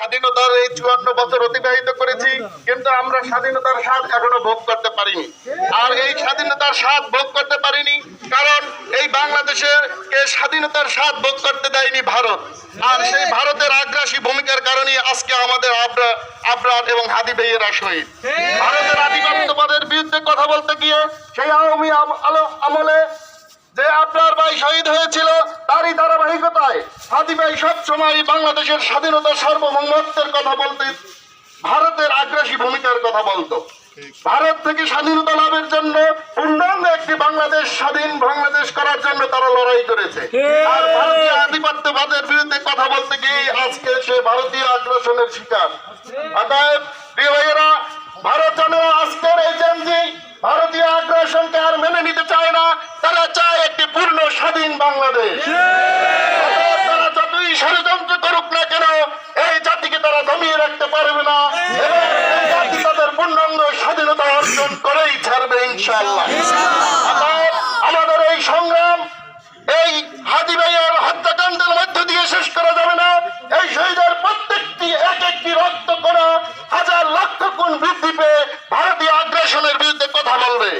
স্বাধীনতার এই চুয়ান্ন বছর অতিবাহিত করেছি, কিন্তু আমরা স্বাধীনতার স্বাদ এখনও ভোগ করতে পারিনি। আর এই স্বাধীনতার স্বাদ ভোগ করতে পারিনি কারণ এই বাংলাদেশের স্বাধীনতার স্বাদ ভোগ করতে দেয়নি ভারত। আর সেই ভারতের আগ্রাসী ভূমিকার কারণে আজকে আমাদের আবরা- আবরার এবং হাদি বেইয়েরা শহীদ। ভারতের আধিপত্যবাদের বিরুদ্ধে কথা বলতে গিয়ে সেই আওয়ামী আমলে যে আপনার ভাই শহীদ তারই ধারাবাহিকতায় হাদি ভাই সবসময় বাংলাদেশের স্বাধীনতা সার্বভৌমত্বের কথা বলতে ভারতের আগ্রাসী ভূমিকার কথা বলতো। ভারত থেকে স্বাধীনতা লাভের জন্য পূর্ণাঙ্গ একটি বাংলাদেশ স্বাধীন বাংলাদেশ করার জন্য তারা লড়াই করেছে। আর ভারতীয় আধিপত্যবাদের বিরুদ্ধে কথা বলতে গিয়ে আজকে সে ভারতীয় আগ্রাসনের শিকার। অতএব প্রিয় ভাইয়েরা ভারত যেন আজকের এই জেনজি ভারতীয় আগ্রাসনকে আর মেনে নিতে চায় না তারা চায় একটি পূর্ণ স্বাধীন বাংলাদেশ অতএব তারা যতই ষড়যন্ত্র করুক না কেন এই জাতিকে তারা দমিয়ে রাখতে পারবে না এবং এই জাতি তাদের পূর্ণাঙ্গ স্বাধীনতা অর্জন করেই ছাড়বে ইনশাআল্লাহ। অতএব আমাদের এই সংগ্রাম, এই হাদি ভাইয়ের হত্যাকাণ্ডের মধ্য দিয়ে শেষ করা যাবে না। এই শহীদের প্রত্যেকটি এক একটি রক্ত করা হাজার লক্ষ গুণ বৃদ্ধি পেয়ে ভারতীয় আগ্রাসনের বিরুদ্ধে কথা বলবে।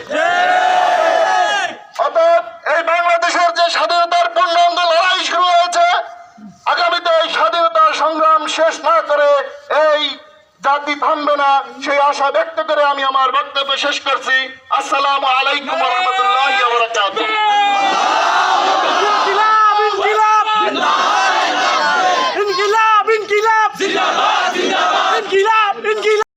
অতএব এই বাংলাদেশের যে স্বাধীনতার পূর্ণাঙ্গ লড়াই শুরু হয়েছে, আগামীতে এই স্বাধীনতার সংগ্রাম শেষ না করে জাতি থামবে না। সেই আশা ব্যক্ত করে আমি আমার বক্তব্য শেষ করছি। আসসালাম আলাইকুম রহমতুল্লাহ